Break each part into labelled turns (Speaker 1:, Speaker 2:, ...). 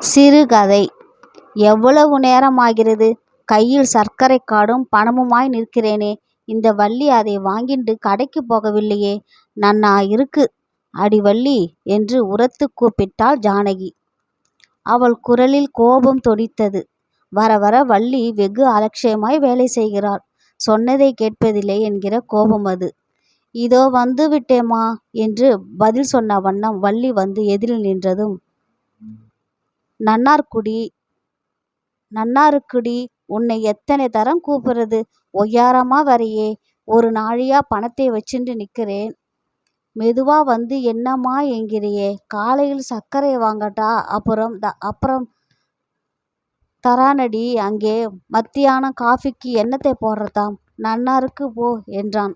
Speaker 1: சிறுகதை எவ்வளவு நேரமாகிறது கையில் சர்க்கரை காடும் பணமுமாய் நிற்கிறேனே இந்த வள்ளி அதை வாங்கிண்டு கடைக்கு போகவில்லையே நன்னா இருக்கு அடி வள்ளி என்று உரத்து கூப்பிட்டாள் ஜானகி. அவள் குரலில் கோபம் தொடித்தது வர வர வள்ளி வெகு அலட்சியமாய் வேலை செய்கிறாள். சொன்னதைக் கேட்பதில்லை என்கிற கோபம் அது. இதோ வந்துவிட்டேம்மா என்று பதில் சொன்ன வண்ணம் வள்ளி வந்து எதிரில் நின்றதும் நன்னார்க்குடி நன்னாருக்குடி உன்னை எத்தனை தரம் கூப்பிடுறது? ஒய்யாரமாக வரையே ஒரு நாழியாக பணத்தை வச்சுட்டு நிற்கிறேன் மெதுவாக வந்து என்னம்மா என்கிறியே காலையில் சர்க்கரை வாங்கட்டா? அப்புறம் த அப்புறம் தரானடி அங்கே மத்தியானம் காஃபிக்கு என்னத்தை போடுறதாம்? நன்னாருக்கு போ என்றான்.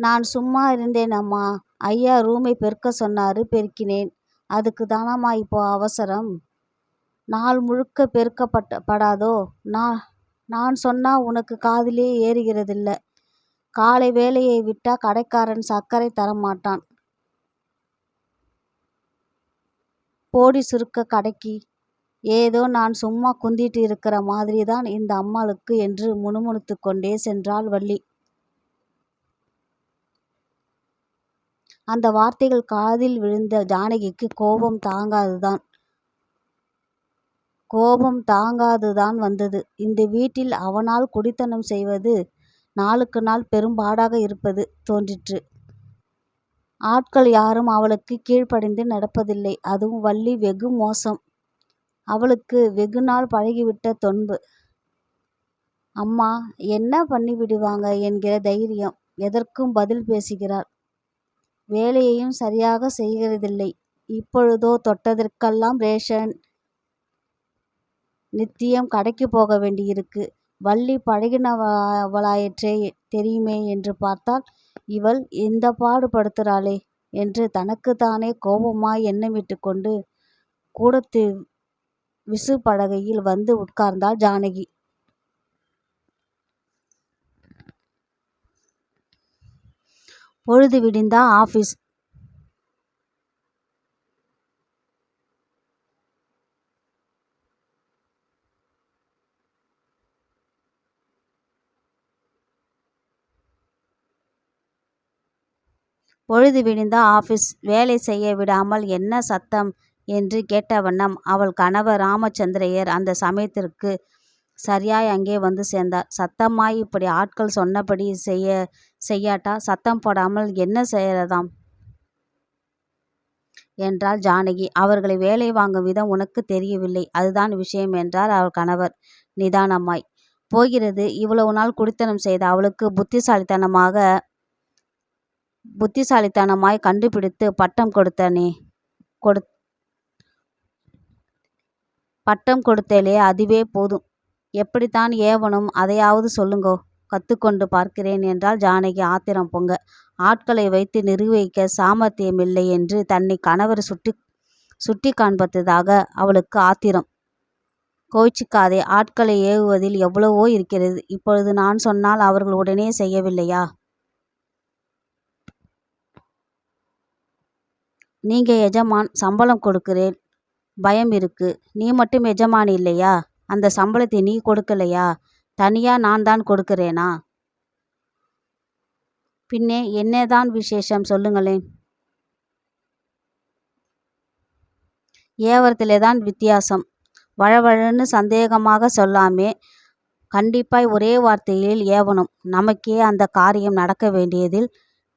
Speaker 1: நான் சும்மா இருந்தேன் அம்மா ஐயா ரூமை பெருக்க சொன்னாரு பெருக்கினேன். அதுக்கு தானம்மா இப்போ அவசரம்? நாள் முழுக்க பெருக்கப்பட்ட படாதோ? நான் நான் சொன்னால் உனக்கு காதிலே ஏறுகிறதில்ல. காலை வேலையை விட்டால் கடைக்காரன் சர்க்கரை தரமாட்டான். போடி சுருக்க கடைக்கு. ஏதோ நான் சும்மா குந்திட்டு இருக்கிற மாதிரி தான் இந்த அம்மாளுக்கு என்று முணுமுணுத்து கொண்டே சென்றாள் வள்ளி. அந்த வார்த்தைகள் காதில் விழுந்த ஜானகிக்கு கோபம் தாங்காதுதான் கோபம் தாங்காதுதான் வந்தது. இந்த வீட்டில் அவனால் குடித்தனம் செய்வது நாளுக்கு நாள் பெரும்பாடாக இருப்பது தோன்றிற்று. ஆட்கள் யாரும் அவளுக்கு கீழ்ப்படிந்து நடப்பதில்லை. அதுவும் வள்ளி வெகு மோசம். அவளுக்கு வெகுநாள் பழகிவிட்ட தொன்பு. அம்மா என்ன பண்ணிவிடுவாங்க என்கிற தைரியம். எதற்கும் பதில் பேசுகிறாள். வேலையையும் சரியாக செய்கிறதில்லை. இப்பொழுதோ தொட்டதற்கெல்லாம் ரேஷன். நித்தியம் கடைக்கு போக வேண்டியிருக்கு. வள்ளி பழகினவளாயிற்றே தெரியுமே என்று பார்த்தால் இவள் இந்த பாடுபடுத்துகிறாளே என்று தனக்குத்தானே கோபமாய் எண்ணமிட்டு கொண்டு கூடத்து விசு படகையில் வந்து உட்கார்ந்தாள் ஜானகி. பொழுது விடிந்தா ஆபீஸ். பொழுது விடிந்தா ஆபீஸ். வேலை செய்ய விடாமல் என்ன சத்தம் என்று கேட்டவண்ணம் அவள் கணவர் ராமச்சந்திரையர் அந்த சமயத்திற்கு சரியாய் அங்கே வந்து சேர்ந்தார். சத்தமாய் இப்படி ஆட்கள் சொன்னபடி செய்ய செய்யாட்டா சத்தம் போடாமல் என்ன செய்யறதாம்? என்றாள் ஜானகி. அவர்களை வேலை வாங்கும் விதம் உனக்கு தெரியவில்லை. அதுதான் விஷயம் என்றார் அவள் கணவர் நிதானமாய். போகிறது இவ்வளவு நாள் குடித்தனம் செய்த அவளுக்கு புத்திசாலித்தனமாக புத்திசாலித்தனமாய் கண்டுபிடித்து பட்டம் கொடுத்தனே பட்டம் கொடுத்தேலே அதுவே போதும். எப்படித்தான் ஏவனும் அதையாவது சொல்லுங்கோ. கத்துக்கொண்டு பார்க்கிறேன் என்றாள் ஜானகி ஆத்திரம் பொங்க. ஆட்களை வைத்து நிர்வகிக்கச் சாமர்த்தியமில்லை என்று தன்னை கணவர் சுட்டி சுட்டி காண்பித்ததாக அவளுக்கு ஆத்திரம். கோச்சிக்காதே ஆட்களை ஏவுவதில் எவ்வளவோ இருக்கிறது. இப்பொழுது நான் சொன்னால் அவர்கள் உடனே செய்யவில்லையா? நீங்க எஜமான் சம்பளம் கொடுக்கிறேன் பயம் இருக்கு. நீ மட்டும் எஜமான் இல்லையா? அந்த சம்பளத்தை நீ கொடுக்கலையா? தனியா நான்தான் கொடுக்கிறேனா? பின்னே என்னதான் விசேஷம் சொல்லுங்களேன். ஏவரத்திலே தான் வித்தியாசம். வழவழன்னு சந்தேகமாக சொல்லாமே கண்டிப்பாய் ஒரே வார்த்தையில் ஏவணும். நமக்கே அந்த காரியம் நடக்க வேண்டியதில்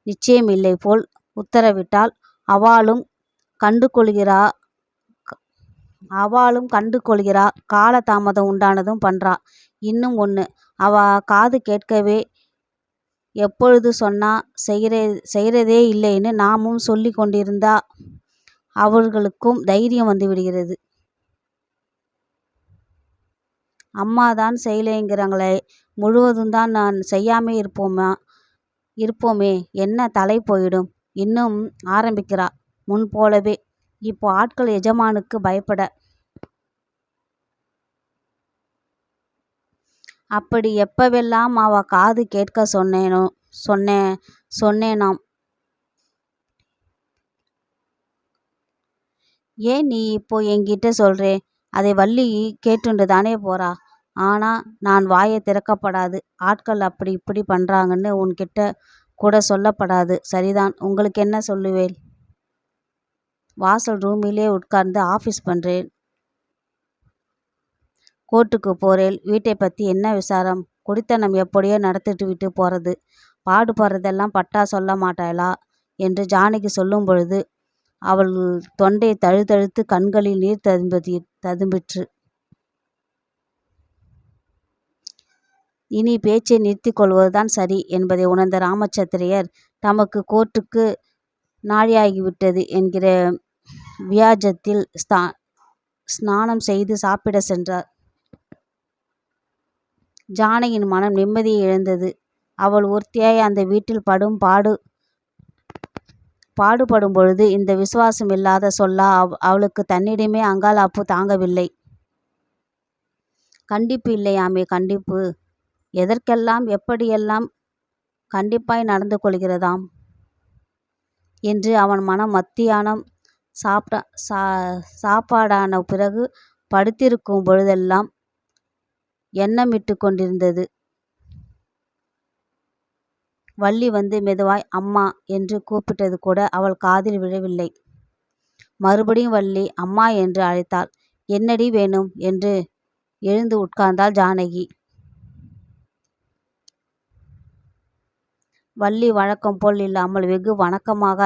Speaker 1: நிச்சயமில்லை போல் உத்தரவிட்டால் அவாளும் கண்டுகொள்கிறா அவாளும் கண்டு கொள்கிறா காலதாமதம் உண்டானதும் பண்றா. இன்னும் ஒன்று அவ காது கேட்கவே எப்பொழுது சொன்னா செய்கிறதே இல்லைன்னு நாமும் சொல்லி கொண்டிருந்தா அவர்களுக்கும் தைரியம் வந்துவிடுகிறது. அம்மாதான் செய்யலைங்கிறாங்களே முழுவதும்தான் நான் செய்யாமே இருப்போமே என்ன தலை போயிடும். இன்னும் ஆரம்பிக்கிறா முன்போலவே. இப்போ ஆட்கள் எஜமானுக்கு பயப்பட. அப்படி எப்பவெல்லாம் அவ காது கேட்க சொன்னேனோ சொன்னேன் சொன்னேனாம். ஏன் நீ இப்போ என்கிட்ட சொல்றே? அதை வள்ளி கேட்டுண்டு தானே போறா? ஆனா நான் வாயை திறக்கப்படாது. ஆட்கள் அப்படி இப்படி பண்றாங்கன்னு உன்கிட்ட கூட சொல்லப்படாது. சரிதான். உங்களுக்கு என்ன சொல்லுவேன் வாசல் ரூமிலே உட்கார்ந்து ஆஃபீஸ் பண்ணுறேன் கோர்ட்டுக்கு போகிறேன் வீட்டை பற்றி என்ன விசாரம்? குடித்தனம் எப்படியோ நடத்திட்டு விட்டு போகிறது பாடுபடுறதெல்லாம் பட்டா சொல்ல மாட்டாளா? என்று ஜானகி சொல்லும் பொழுது அவள் தொண்டை தழுதழுத்து கண்களில் நீர் ததும்பதி ததும்பிற்று. இனி பேச்சை நிறுத்தி கொள்வதுதான் சரி என்பதை உணர்ந்த ராமச்சத்திரியர் தமக்கு கோர்ட்டுக்கு நாழியாகிவிட்டது என்கிற வியாஜத்தில் ஸ்தா ஸ்நானம் செய்து சாப்பிட சென்றார். ஜானகியின் மனம் நிம்மதியை இழந்தது. அவள் ஒருத்தியாய் அந்த வீட்டில் படும் பாடு பாடுபடும் பொழுது இந்த விசுவாசம் இல்லாத சொல்லா அவ் அவளுக்கு தன்னிடமே அங்காளாப்பு தாங்கவில்லை. கண்டிப்பு இல்லையாமே கண்டிப்பு. எதற்கெல்லாம் எப்படியெல்லாம் கண்டிப்பாய் நடந்து கொள்கிறதாம்? என்று அவன் மனம் மத்தியானம் சாப்பிட்ட சா சாப்பாடான பிறகு படுத்திருக்கும் பொழுதெல்லாம் எண்ணமிட்டு கொண்டிருந்தது. வள்ளி வந்து மெதுவாய் அம்மா என்று கூப்பிட்டது கூட அவள் காதில் விழவில்லை. மறுபடியும் வள்ளி அம்மா என்று அழைத்தாள். என்னடி வேணும்? என்று எழுந்து உட்கார்ந்தாள் ஜானகி. வள்ளி வழக்கம் போல் இல்லாமல் வெகு வணக்கமாக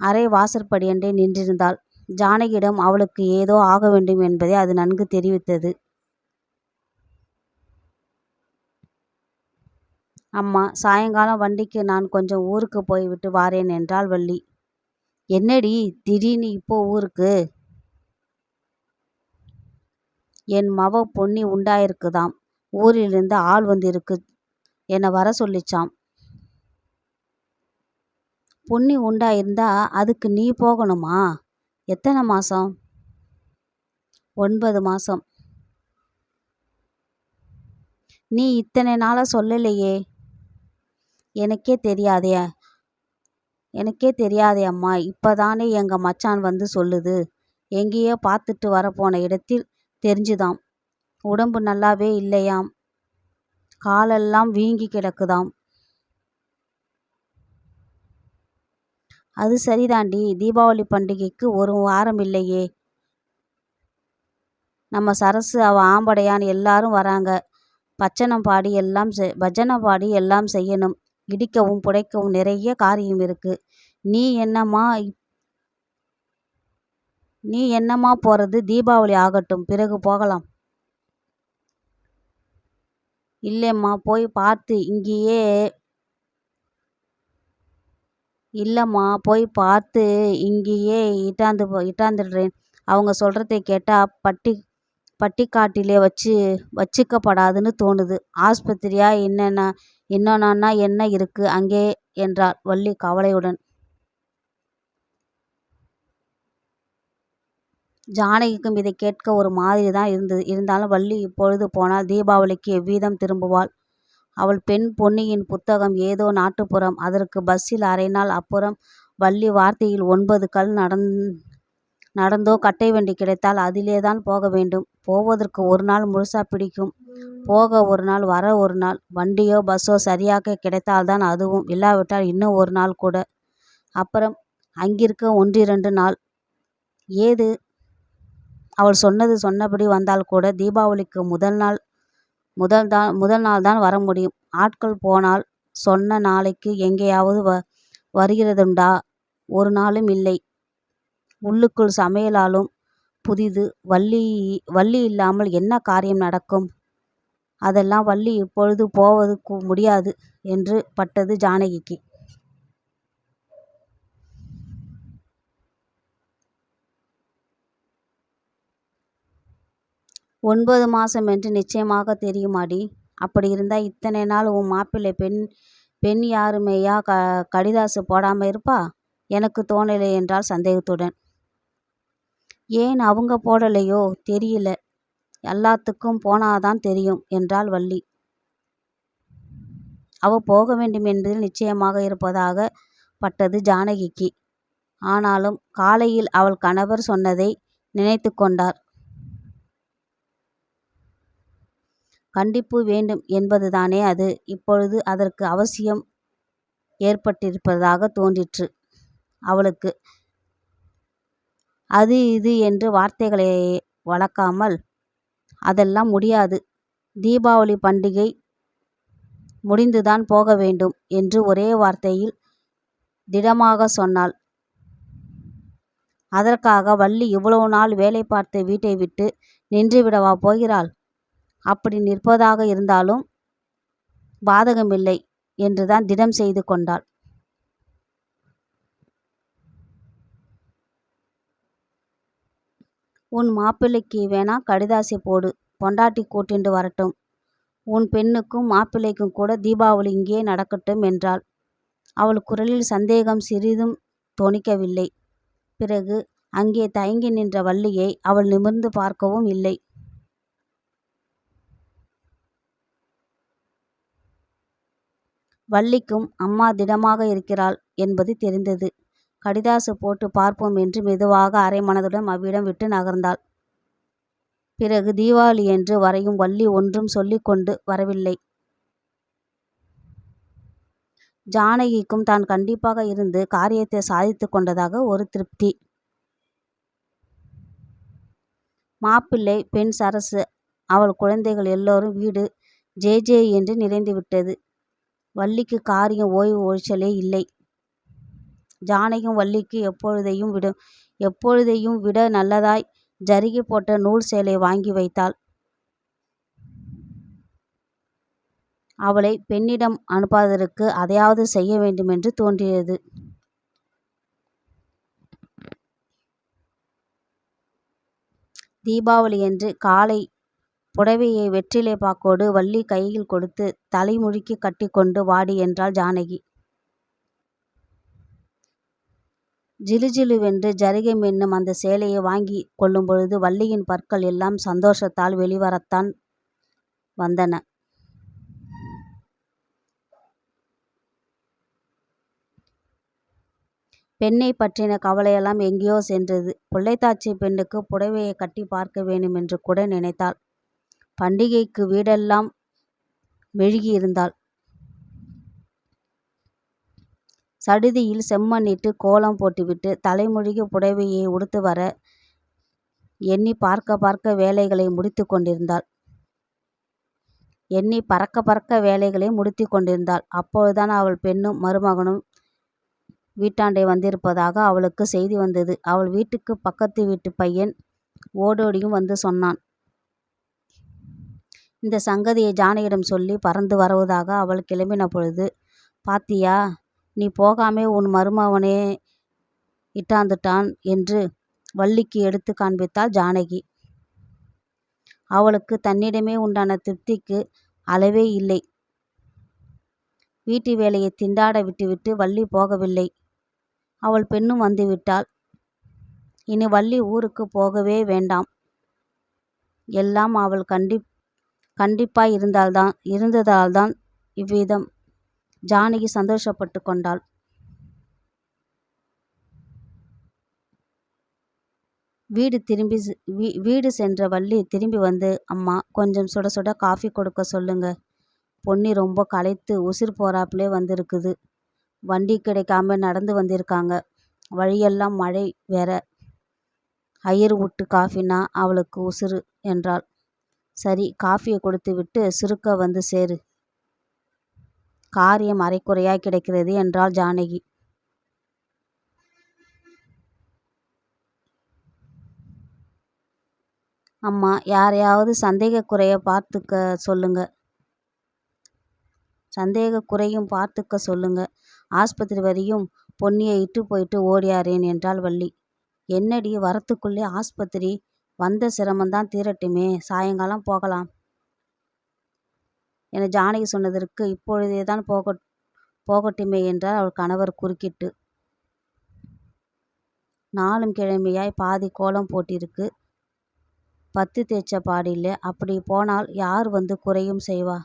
Speaker 1: அறை வாசற்படியண்டே நின்றிருந்தாள். ஜானகியிடம் அவளுக்கு ஏதோ ஆக வேண்டும் என்பதை அது நன்கு தெரிவித்தது. அம்மா சாயங்காலம் வண்டிக்கு நான் கொஞ்சம் ஊருக்கு போய்விட்டு வாரேன் என்றாள் வள்ளி. என்னடி திடீர்னு இப்போ ஊருக்கு? என் மவ பொன்னி உண்டாயிருக்குதாம். ஊரிலிருந்து ஆள் வந்திருக்கு என்னை வர சொல்லிச்சாம். பொன்னி உண்டாயிருந்தா அதுக்கு நீ போகணுமா? எத்தனை மாதம் ஒன்பது மாதம் நீ இத்தனை நாளாக சொல்லலையே. எனக்கே தெரியாதே. எனக்கே தெரியாதே அம்மா. இப்பதானே எங்கள் மச்சான் வந்து சொல்லுது. எங்கேயோ பார்த்துட்டு வரப்போன இடத்தில் தெரிஞ்சுதாம். உடம்பு நல்லாவே இல்லையாம். காலெல்லாம் வீங்கி கிடக்குதாம். அது சரிதாண்டி. தீபாவளி பண்டிகைக்கு ஒரு வாரம் இல்லையே. நம்ம சரசு அவ ஆம்படையான் எல்லாரும் வராங்க. பச்சனம் பாடி எல்லாம் செ பஜனை பாடி எல்லாம் செய்யணும். இடிக்கவும் புடைக்கவும் நிறைய காரியம் இருக்கு. நீ என்னம்மா நீ என்னம்மா போறது? தீபாவளி ஆகட்டும் பிறகு போகலாம். இல்லைம்மா போய் பார்த்து இங்கேயே இல்லைம்மா போய் பார்த்து இங்கேயே இட்டாந்து இட்டாந்துடுறேன். அவங்க சொல்கிறதை கேட்டால் பட்டி பட்டிக்காட்டிலே வச்சு வச்சுக்கப்படாதுன்னு தோணுது. ஆஸ்பத்திரியா என்னென்ன என்னென்னன்னா என்ன இருக்குது அங்கே என்றாள் வள்ளி கவலையுடன். ஜானகிக்கும் இதை கேட்க ஒரு மாதிரி தான் இருந்தது. இருந்தாலும் வள்ளி இப்பொழுது போனால் தீபாவளிக்கு எவ்விதம் திரும்புவாள். அவள் பெண் பொன்னியின் புத்தகம் ஏதோ நாட்டுப்புறம். அதற்கு பஸ்ஸில் அரை நாள் அப்புறம் வள்ளி வார்த்தையில் ஒன்பது கல் நடந் நடந்தோ கட்டை வண்டி கிடைத்தால் அதிலே தான் போக வேண்டும். போவதற்கு ஒரு நாள் முழுசா பிடிக்கும். போக ஒரு நாள் வர ஒரு நாள். வண்டியோ பஸ்ஸோ சரியாக கிடைத்தால்தான் அதுவும். இல்லாவிட்டால் இன்னும் ஒரு நாள் கூட. அப்புறம் அங்கிருக்க ஒன்றிரண்டு நாள். ஏது? அவள் சொன்னது சொன்னபடி வந்தால் கூட தீபாவளிக்கு முதல் நாள் முதல் தான் முதல் நாள் தான் வர முடியும். ஆட்கள் போனால் சொன்ன நாளைக்கு எங்கேயாவது வ வருகிறதுண்டா? ஒரு நாளும் இல்லை. உள்ளுக்குள் சமையலாலும் புதிது வள்ளி வள்ளி இல்லாமல் என்ன காரியம் நடக்கும்? அதெல்லாம் வள்ளி இப்பொழுது போவது முடியாது என்று பட்டது ஜானகிக்கு. ஒன்பது மாதம் என்று நிச்சயமாக தெரியுமாடி? அப்படி இருந்தால் இத்தனை நாள் உன் மாப்பிள்ளை பெண் பெண் யாருமேயா? க கடிதாசு போடாமல் இருப்பா? எனக்கு தோணலை என்றால் சந்தேகத்துடன். ஏன் அவங்க போடலையோ? தெரியல. எல்லாத்துக்கும் போனாதான் தெரியும் என்றாள் வள்ளி. அவ போக வேண்டும் என்பதில் நிச்சயமாக இருப்பதாக பட்டது ஜானகிக்கு. ஆனாலும் காலையில் அவள் கணவர் சொன்னதை நினைத்து கொண்டார். கண்டிப்பு வேண்டும் என்பதுதானே அது. இப்பொழுது அதற்கு அவசியம் ஏற்பட்டிருப்பதாக தோன்றிற்று. அவளுக்கு அது இது என்று வார்த்தைகளை வளர்க்காமல் அதெல்லாம் முடியாது. தீபாவளி பண்டிகை முடிந்துதான் போக வேண்டும் என்று ஒரே வார்த்தையில் திடமாக சொன்னாள். அதற்காக வள்ளி இவ்வளவு நாள் வேலை பார்த்த வீட்டை விட்டு நின்றுவிடவா போகிறாள்? அப்படி நிற்பதாக இருந்தாலும் பாதகமில்லை என்றுதான் திடம் செய்து கொண்டாள். உன் மாப்பிள்ளைக்கு வேணா கடிதாசி போடு பொண்டாட்டி கூட்டிண்டு வரட்டும். உன் பெண்ணுக்கும் மாப்பிள்ளைக்கும் கூட தீபாவளி இங்கே நடக்கட்டும் என்றாள். அவள் குரலில் சந்தேகம் சிறிதும் தோணிக்கவில்லை பிறகு அங்கே தயங்கி நின்ற வள்ளியை அவள் நிமிர்ந்து பார்க்கவும் இல்லை. வள்ளிக்கும் அம்மா திடமாக இருக்கிறாள் என்பது தெரிந்தது. கடிதாசு போட்டு பார்ப்போம் என்று மெதுவாக அரை மனதுடன் அவ்விடம் விட்டு நகர்ந்தாள். பிறகு தீபாவளி என்று வரையும் வள்ளி ஒன்றும் சொல்லிக்கொண்டு வரவில்லை. ஜானகிக்கும் தான் கண்டிப்பாக இருந்து காரியத்தை சாதித்து கொண்டதாக ஒரு திருப்தி. மாப்பிள்ளை பெண் சரசு அவள் குழந்தைகள் எல்லோரும் வீடு ஜே ஜே என்று நிறைந்துவிட்டது வள்ளிக்கு காரியம் ஓய்வு ஒழிச்சலே இல்லை. ஜானகியும் வள்ளிக்கு எப்பொழுதையும் விட எப்பொழுதையும் விட நல்லதாய் ஜருகி போட்ட நூல் சேலை வாங்கி வைத்தாள். அவளை பெண்ணிடம் அனுப்பாததற்கு அதையாவது செய்ய வேண்டுமென்று தோன்றியது. தீபாவளி என்று காலை புடவையை வெற்றிலை பாக்கோடு வள்ளி கையில் கொடுத்து தலைமுழுக்கி கட்டிக்கொண்டு வாடி என்றாள் ஜானகி. ஜிலுஜிலுவென்று ஜரிகை மின்னும் அந்த சேலையை வாங்கி கொள்ளும் பொழுது வள்ளியின் பற்கள் எல்லாம் சந்தோஷத்தால் வெளிவரத்தான் வந்தன. பெண்ணை பற்றின கவலையெல்லாம் எங்கேயோ சென்றது. பிள்ளைத்தாச்சி பெண்ணுக்கு புடவையை கட்டி பார்க்க வேண்டுமென்று கூட நினைத்தாள். பண்டிகைக்கு வீடெல்லாம் மெழுகியிருந்தாள். சடுதியில் செம்மண்ணிட்டு கோலம் போட்டுவிட்டு தலைமுழுகி புடவையை உடுத்து வர எண்ணி பார்க்க பார்க்க வேலைகளை முடித்து கொண்டிருந்தாள். எண்ணி பறக்க பறக்க வேலைகளை முடித்து கொண்டிருந்தாள். அப்பொழுதுதான் அவள் பெண்ணும் மருமகனும் வீட்டாண்டை வந்திருப்பதாக அவளுக்கு செய்தி வந்தது. அவள் வீட்டுக்கு பக்கத்து வீட்டு பையன் ஓடோடியும் வந்து சொன்னான். இந்த சங்கதியை ஜானகியிடம் சொல்லி பறந்து வருவதாக அவள் கிளம்பின பொழுது பாத்தியா நீ போகாமே உன் மருமவனே இட்டாந்துட்டான் என்று வள்ளிக்கு எடுத்து காண்பித்தாள் ஜானகி. அவளுக்கு தன்னிடமே உண்டான திருப்திக்கு அளவே இல்லை. வீட்டு வேலையை திண்டாட விட்டுவிட்டு வள்ளி போகவில்லை. அவள் பெண்ணும் வந்துவிட்டாள். இனி வள்ளி ஊருக்கு போகவே வேண்டாம். எல்லாம் அவள் கண்டி கண்டிப்பாய் இருந்தால்தான் இருந்ததால்தான் இவ்விதம். ஜானகி சந்தோஷப்பட்டு கொண்டாள். வீடு திரும்பி வீடு சென்ற வள்ளி திரும்பி வந்து அம்மா கொஞ்சம் சுட சுட காஃபி கொடுக்க சொல்லுங்க. பொன்னி ரொம்ப களைத்து உசிர் போறாப்புலே வந்திருக்குது. வண்டி கிடைக்காம நடந்து வந்திருக்காங்க. வழியெல்லாம் மழை வேற. ஐயர் விட்டு காஃபினா அவளுக்கு உசுறு என்றாள். சரி காஃபியை கொடுத்து விட்டு சுருக்க வந்து சேரு. காரியம் அரைக்குறையாய் கிடைக்கிறது என்றாள் ஜானகி. அம்மா யாரையாவது சந்தேகக்குறைய பார்த்துக்க சொல்லுங்க. சந்தேக குறையும் பார்த்துக்க சொல்லுங்க. ஆஸ்பத்திரி வரையும் பொன்னியை இட்டு போயிட்டு ஓடியாரேன் என்றாள் வள்ளி. என்னடி வரத்துக்குள்ளே ஆஸ்பத்திரி? வந்த சிரமந்தான் தீரட்டுமே சாயங்காலம் போகலாம். என ஜானகி சொன்னதற்கு இப்பொழுதே தான் போக போகட்டுமே என்றார் அவள் கணவர் குறுக்கிட்டு. நாளும் கிழமையாய் பாதி கோலம் போட்டிருக்கு. பத்து தேய்ச்ச பாடில்லை. அப்படி போனால் யார் வந்து குறையும் செய்வா?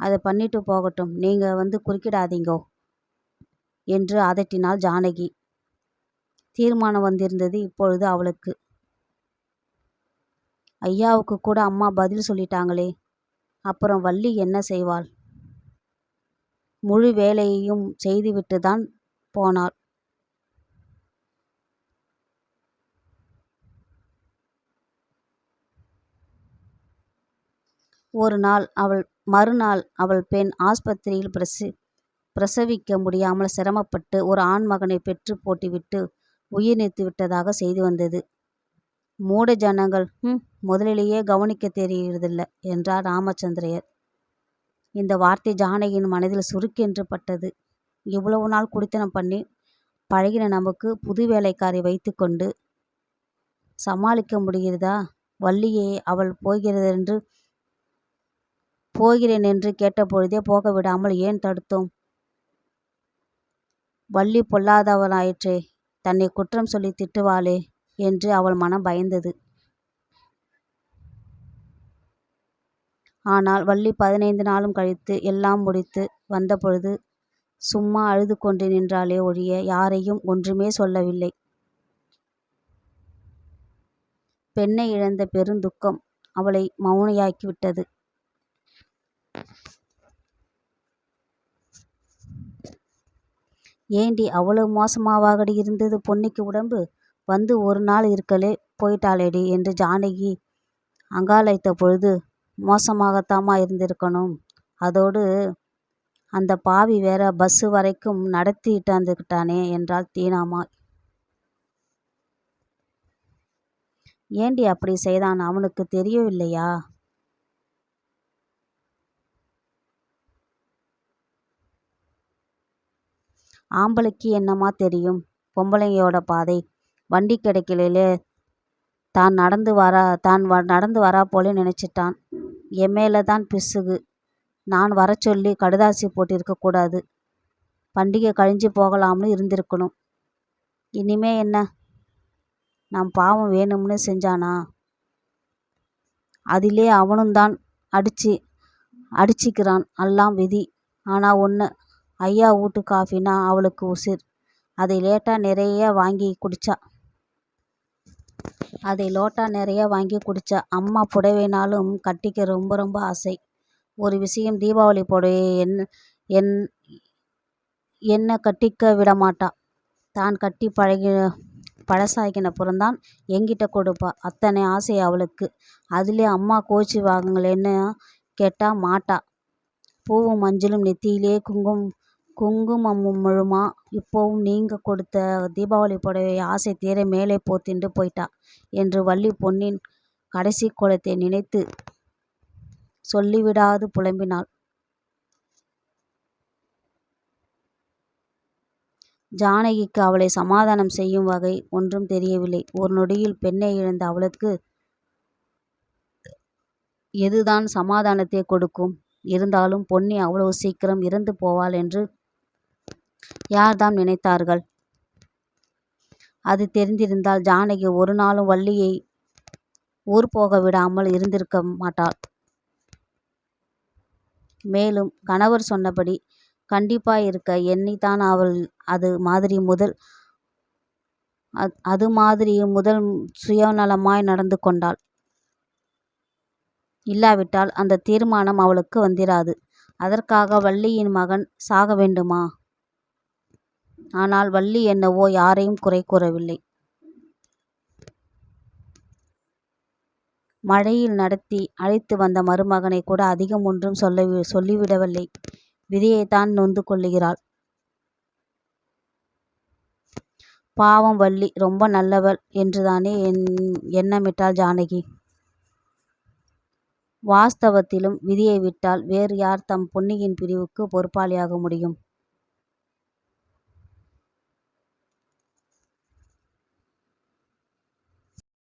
Speaker 1: அதை பண்ணிட்டு போகட்டும். நீங்கள் வந்து குறுக்கிடாதீங்கோ என்று அதட்டினாள் ஜானகி. தீர்மானம் வந்திருந்தது இப்பொழுது அவளுக்கு. ஐயாவுக்கு கூட அம்மா பதில் சொல்லிட்டாங்களே. அப்புறம் வள்ளி என்ன செய்வாள்? முழு வேலையையும் செய்துவிட்டு தான் போனாள். ஒரு நாள் அவள் மறுநாள் அவள் பெண் ஆஸ்பத்திரியில் பிரசி பிரசவிக்க முடியாமல் சிரமப்பட்டு ஒரு ஆண்மகனை பெற்று போட்டுவிட்டு உயிர் நீத்து விட்டதாக செய்தி வந்தது. மூட ஜனங்கள் ம் முதலிலேயே கவனிக்க தெரிகிறதில்லை என்றார் ராமச்சந்திரையர் இந்த வார்த்தை ஜானகியின் மனதில் சுருக்கென்று பட்டது. இவ்வளவு நாள் குடித்தனம் பண்ணி பழகின நமக்கு புது வேலைக்காரை வைத்துக்கொண்டு சமாளிக்க முடிகிறதா? வள்ளியே அவள் போகிறதென்று போகிறேன் என்று கேட்டபொழுதே போக விடாமல் ஏன் தடுத்தோம்? வள்ளி பொல்லாதவனாயிற்றே தன்னை குற்றம் சொல்லி திட்டுவாளே என்று அவள் மனம் பயந்தது. ஆனால் வள்ளி பதினைந்து நாளும் கழித்து எல்லாம் முடித்து வந்தபொழுது சும்மா அழுது கொண்டு நின்றாளே ஒழிய யாரையும் ஒன்றுமே சொல்லவில்லை. பெண்ணை இழந்த பெருந்துக்கம் அவளை மௌனியாக்கிவிட்டது. ஏண்டி அவ்வளவு மோசமாவாகடி இருந்தது பொன்னிக்கு உடம்பு? வந்து ஒரு நாள் இருக்கலே போயிட்டாளேடி என்று ஜானகி அங்காளைத்த பொழுது மோசமாகத்தாம்மா இருந்திருக்கணும். அதோடு அந்த பாவி வேற பஸ்ஸு வரைக்கும் நடத்திட்டாந்துக்கிட்டானே என்றாள் தீனாமா ஏண்டி அப்படி செய்தான் அவனுக்கு தெரியவில்லையா? ஆம்பளைக்கு என்னம்மா தெரியும்? பொம்பளையோட பாதை. வண்டி கிடைக்கலையிலே தான் நடந்து வரா தான் நடந்து வரா போல நினைச்சிட்டான். என் மேலே தான் பிசுகு. நான் வரச்சொல்லி கடுதாசி போட்டிருக்கக்கூடாது பண்டிகை கழிஞ்சு போகலாம்னு இருந்திருக்கணும். இனிமே என்ன? நான் பாவம் வேணும்னு செஞ்சானா? அதிலே அவனுந்தான் அடிச்சு அடிச்சிக்கிறான் எல்லாம் விதி. ஆனால் ஒன்று ஐயா வீட்டு காஃபினா அவளுக்கு உசிர். அதை லேட்டாக நிறைய வாங்கி குடிச்சா. அதை லோட்டா நிறைய வாங்கி குடித்தா அம்மா புடவைனாலும் கட்டிக்க ரொம்ப ரொம்ப ஆசை. ஒரு விஷயம் தீபாவளி புடவையை என் என் என்னை கட்டிக்க விடமாட்டா. தான் கட்டி பழகி பழசாகினப்புறந்தான் எங்கிட்ட கொடுப்பா. அத்தனை ஆசை அவளுக்கு. அதிலே அம்மா கோச்சி வாங்குங்களேன்னு கேட்டால் மாட்டா. பூவும் மஞ்சளும் நெத்தியிலே குங்குமம் குங்குமமுழுமா இப்போவும் நீங்க கொடுத்த தீபாவளி புடவை ஆசை தீர மேலே போத்திண்டு போயிட்டா என்று வள்ளி பொன்னின் கடைசிக் கோலத்தை நினைத்து சொல்லிவிடாது புலம்பினாள். ஜானகிக்கு அவளை சமாதானம் செய்யும் வகை ஒன்றும் தெரியவில்லை. ஒரு நொடியில் பெண்ணை இழந்த அவளுக்கு எதுதான் சமாதானத்தை கொடுக்கும்? இருந்தாலும் பொன்னி அவ்வளவு சீக்கிரம் இறந்து போவாள் என்று யார்தாம் நினைத்தார்கள்? அது தெரிந்திருந்தால் ஜானகி ஒரு நாளும் வள்ளியை ஊர் போக விடாமல் இருந்திருக்க மாட்டாள். மேலும் கணவர் சொன்னபடி கண்டிப்பாயிருக்க எண்ணித்தான் அவள் அது மாதிரி முதல் அது மாதிரி முதல் சுயநலமாய் நடந்து கொண்டாள். இல்லாவிட்டால் அந்தத் தீர்மானம் அவளுக்கு வந்திராது. அதற்காக வள்ளியின் மகன் சாக வேண்டுமா? ஆனால் வள்ளி என்னவோ யாரையும் குறை கூறவில்லை. மழையில் நடத்தி அழைத்து வந்த மருமகனை கூட அதிகம் ஒன்றும் சொல்ல சொல்லிவிடவில்லை. விதியைத்தான் நொந்து கொள்ளுகிறாள். பாவம் வள்ளி ரொம்ப நல்லவள் என்றுதானே எண்ணமிட்டாள் ஜானகி. வாஸ்தவத்திலும் விதியை விட்டால் வேறு யார் தம் பொன்னியின் பிரிவுக்கு பொறுப்பாளியாக முடியும்?